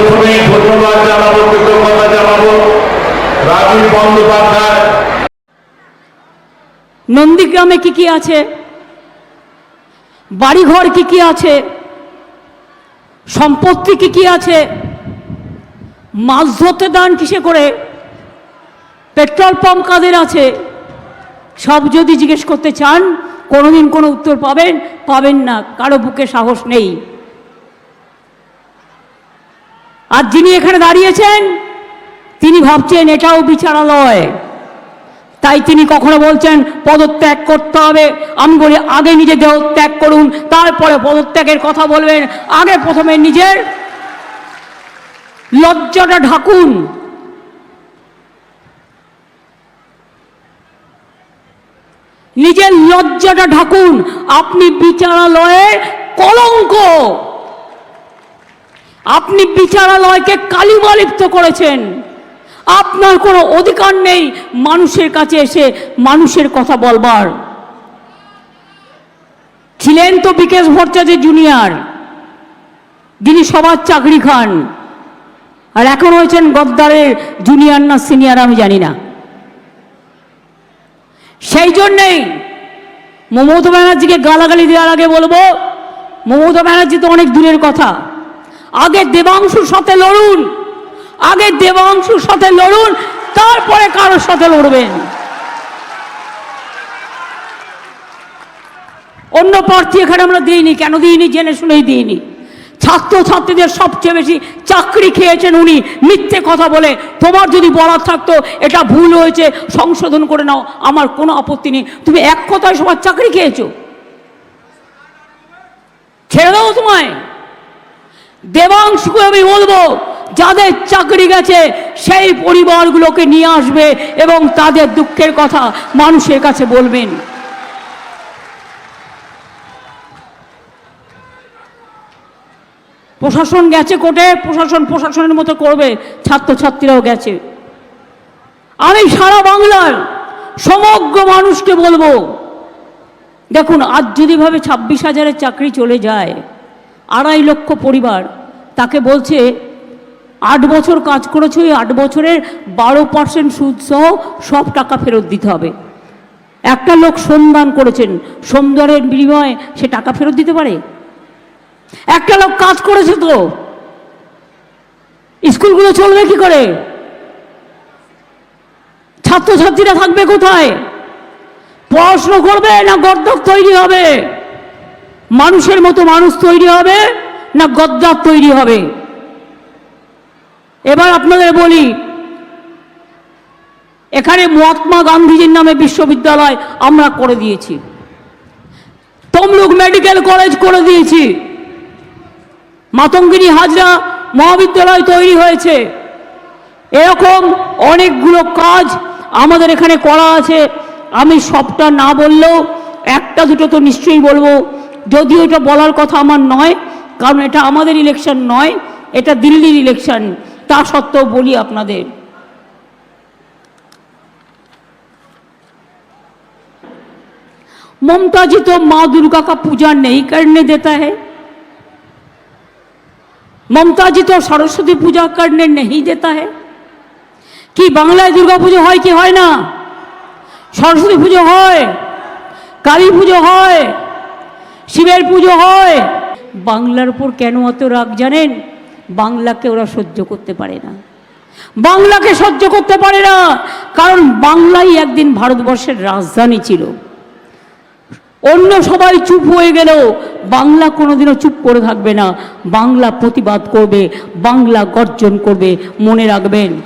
প্রথমেই ধন্যবাদ জানাব, কৃতজ্ঞতা জানাব। রাজীব বন্দ্যোপাধ্যায়। নন্দীগ্রামে কি কি আছে? বাড়িঘর কি কি আছে? সম্পত্তি কি কি আছে? মাছ ধরতে দান কিসে করে? পেট্রোল পাম্প কাদের আছে? সব যদি জিজ্ঞেস করতে চান, কোনোদিন কোনো উত্তর পাবেন পাবেন না, কারও বুকে সাহস নেই। আর যিনি এখানে দাঁড়িয়েছেন, তিনি ভাবছেন এটাও বিচারালয়। তাই তিনি কখনো বলছেন, পদত্যাগ করতে হবে। আমি বলি, আগে নিজে দেহ ত্যাগ করুন, তারপরে পদত্যাগের কথা বলবেন। আগে প্রথমে নিজের লজ্জাটা ঢাকুন। নিজের লজ্জাটা ঢাকুন। আপনি বিচারালয়ের কলঙ্ক। আপনি বিচারালয়কে কালিমালিপ্ত করেছেন। আপনার কোনো অধিকার নেই মানুষের কাছে এসে মানুষের কথা বলবার। ছিলেন তো বিকেশ ভট্টাচার্য জুনিয়র, যিনি সবার চাকরি খান, আর এখন হয়েছেন গদ্দারের জুনিয়র না সিনিয়র আমি জানি না। সেই জন্যেই মমতা ব্যানার্জিকে গালাগালি দেওয়ার আগে বলব, মমতা ব্যানার্জি তো অনেক দূরের কথা। আগে দেবাংশুর সাথে লড়ুন। আগে দেবাংশুর সাথে লড়ুন, তারপরে কারোর সাথে লড়বেন। অন্য প্রার্থী এখানে আমরা দিইনি, কেন দিইনি জেনে শুনেই দিইনি। ছাত্র ছাত্রীদের সবচেয়ে বেশি চাকরি খেয়েছেন উনি, মিথ্যে কথা বলে। তোমার যদি বলার থাকতো, এটা ভুল হয়েছে, সংশোধন করে নাও, আমার কোনো আপত্তি নেই। তুমি এক কথায় সবার চাকরি খেয়েছো। ছেড়ে দাও তোমায়। দেবাংশকে আমি বলব, যাদের চাকরি গেছে, সেই পরিবারগুলোকে নিয়ে আসবে এবং তাদের দুঃখের কথা মানুষের কাছে বলবেন। প্রশাসন গেছে কোর্টে, প্রশাসন প্রশাসনের মতো করবে, ছাত্রছাত্রীরাও গেছে। আমি সারা বাংলার সমগ্র মানুষকে বলব, দেখুন, আজ যদি ভাবে ছাব্বিশ হাজারের চাকরি চলে যায় আড়াই লক্ষ পরিবার তাকে বলছে, আট বছর কাজ করেছে ওই আট বছরের বারো পার্সেন্ট সুদ সহ সব টাকা ফেরত দিতে হবে। একটা লোক শ্রমদান করেছেন শ্রমদানের বিনিময়ে সে টাকা ফেরত দিতে পারে? একটা লোক কাজ করেছে তো। স্কুলগুলো চলবে কি করে? ছাত্রছাত্রীরা থাকবে কোথায়? পড়াশুনো করবে না গদ্দক তৈরি হবে? মানুষের মতো মানুষ তৈরি হবে না গদ্দার তৈরি হবে? এবার আপনাদের বলি, এখানে মহাত্মা গান্ধীজির নামে বিশ্ববিদ্যালয় আমরা করে দিয়েছি। তমলুক মেডিকেল কলেজ করে দিয়েছি। মাতঙ্গিনী হাজরা মহাবিদ্যালয় তৈরি হয়েছে। এরকম অনেকগুলো কাজ আমাদের এখানে করা আছে। আমি সবটা না বললেও একটা দুটো তো নিশ্চয়ই বলব। যদিও এটা বলার কথা আমার নয় কারণ এটা আমাদের ইলেকশন নয় এটা দিল্লির ইলেকশন তা সত্ত্বেও বলি আপনাদের ममता जी तो माँ दुर्गा का पूजा नहीं करने देता है মমতা জি তো সরস্বতী পূজা করনে नहीं देता है কি বাংলায় দুর্গা পুজো হয় কি হয় না সরস্বতী পুজো হয় কালী পুজো হয় শিবের পুজো হয়। বাংলার উপর কেন অত রাগ জানেন? বাংলাকে ওরা সহ্য করতে পারে না। বাংলাকে সহ্য করতে পারে না। কারণ বাংলাই একদিন ভারতবর্ষের রাজধানী ছিল। অন্য সবাই চুপ হয়ে গেলেও বাংলা কোনোদিনও চুপ করে থাকবে না। বাংলা প্রতিবাদ করবে। বাংলা গর্জন করবে। মনে রাখবেন।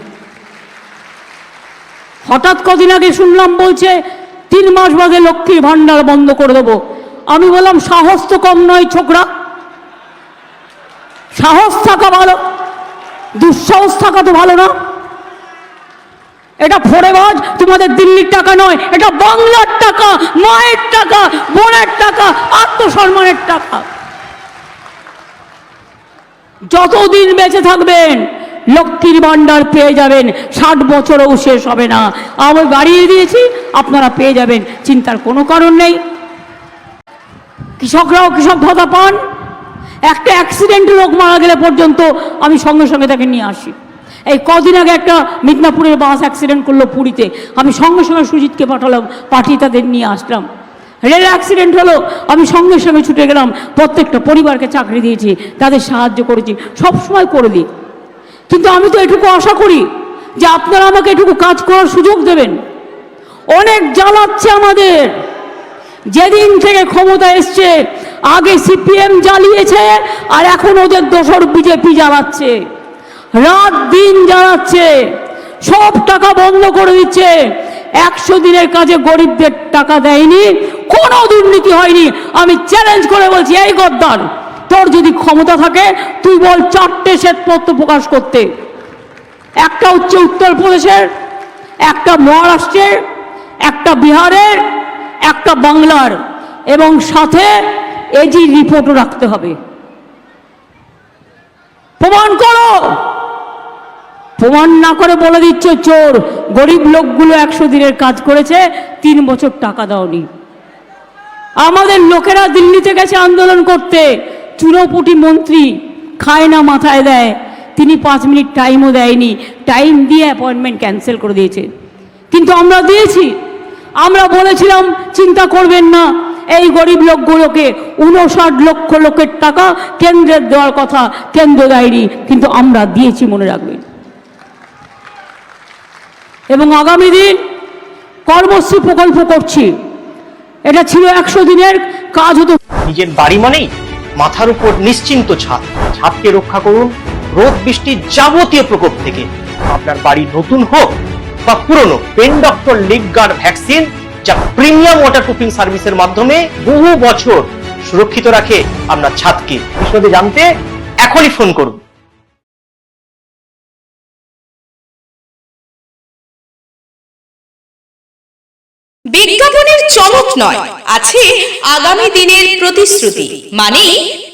হঠাৎ কদিন আগে শুনলাম বলছে, তিন মাস বাদে লক্ষ্মীর ভাণ্ডার বন্ধ করে দেবো। আমি বললাম, সাহস তো কম নয় ছোকরা। সাহস থাকা ভালো, দুঃসাহস থাকা তো ভালো না। এটা ফোরেবাজ, তোমাদের দিল্লির টাকা নয়, এটা বাংলার টাকা, মায়ের টাকা, বোনের টাকা, আত্মসম্মানের টাকা। যতদিন বেঁচে থাকবেন, লক্ষ্মীর ভাণ্ডার পেয়ে যাবেন, ষাট বছরও শেষ হবে না। আমি বাড়িয়ে দিয়েছি, আপনারা পেয়ে যাবেন, চিন্তার কোনো কারণ নেই। কৃষকরাও কৃষক ভাতা পান একটা অ্যাক্সিডেন্টে লোক মারা গেলে পর্যন্ত আমি সঙ্গে সঙ্গে তাকে নিয়ে আসি। এই কদিন আগে একটা মিদনাপুরের বাস অ্যাক্সিডেন্ট করল পুরীতে। আমি সঙ্গে সঙ্গে সুজিতকে পাঠালাম, পাঠিয়ে তাদের নিয়ে আসলাম। রেল অ্যাক্সিডেন্ট হলো, আমি সঙ্গে সঙ্গে ছুটে গেলাম, প্রত্যেকটা পরিবারকে চাকরি দিয়েছি, তাদের সাহায্য করেছি, সব সময় করে দিই। কিন্তু আমি তো এটুকু আশা করি যে আপনারা আমাকে এটুকু কাজ করার সুযোগ দেবেন। অনেক জ্বালাচ্ছে আমাদের। যেদিন থেকে ক্ষমতা এসছে, আগে সিপিএম জ্বালিয়েছে আর এখন ওদের দোসর বিজেপি জ্বালাচ্ছে। রাত দিন জ্বালাচ্ছে, সব টাকা বন্ধ করে দিচ্ছে। একশো দিনের কাজে গরিবদের টাকা দেয়নি, কোনো দুর্নীতি হয়নি। আমি চ্যালেঞ্জ করে বলছি, এই গদ্দার, তোর যদি ক্ষমতা থাকে, তুই বল চারটে শ্বেতপত্র প্রকাশ করতে। একটা হচ্ছে উত্তরপ্রদেশের, একটা মহারাষ্ট্রের, একটা বিহারের একটা বাংলার এবং সাথে এজি রিপোর্টও রাখতে হবে। প্রমাণ করো! প্রমাণ না করে বলে দিচ্ছ চোর। গরিব লোকগুলো একশো দিনের কাজ করেছে, তিন বছর টাকা দাওনি। আমাদের লোকেরা দিল্লিতে গেছে আন্দোলন করতে। চুনোপুটি মন্ত্রী খায় না মাথায় দেয়। তিনি পাঁচ মিনিট টাইমও দেয়নি। টাইম দিয়ে অ্যাপয়েন্টমেন্ট ক্যান্সেল করে দিয়েছে। কিন্তু আমরা দিয়েছি। আমরা বলেছিলাম, চিন্তা করবেন না, এই গরিব লোকগুলোকে উনষাট লক্ষ লোকের টাকা কেন্দ্রের দেওয়ার কথা, কেন্দ্র দেয়নি, কিন্তু আমরা দিয়েছি মনে রাখবেন। এবং আগামী দিন কর্মশ্রী প্রকল্প করছি। এটা ছিল একশো দিনের কাজ হতো। নিজের বাড়ি মানেই মাথার উপর নিশ্চিন্ত ছাদ। ছাদকে রক্ষা করুন, রোদ বৃষ্টির যাবতীয় প্রকোপ থেকে। আপনার বাড়ি নতুন হোক বা পুরনো pen doctor leak guard vaccine যা প্রিমিয়াম ওয়াটার প্রুফিং সার্ভিসের মাধ্যমে বহু বছর সুরক্ষিত রাখে আপনার ছাদকে। বিশদে জানতে এখনই ফোন করুন। বিজ্ঞাপনের চমক নয়, আছে আগামী দিনের প্রতিশ্রুতি মানে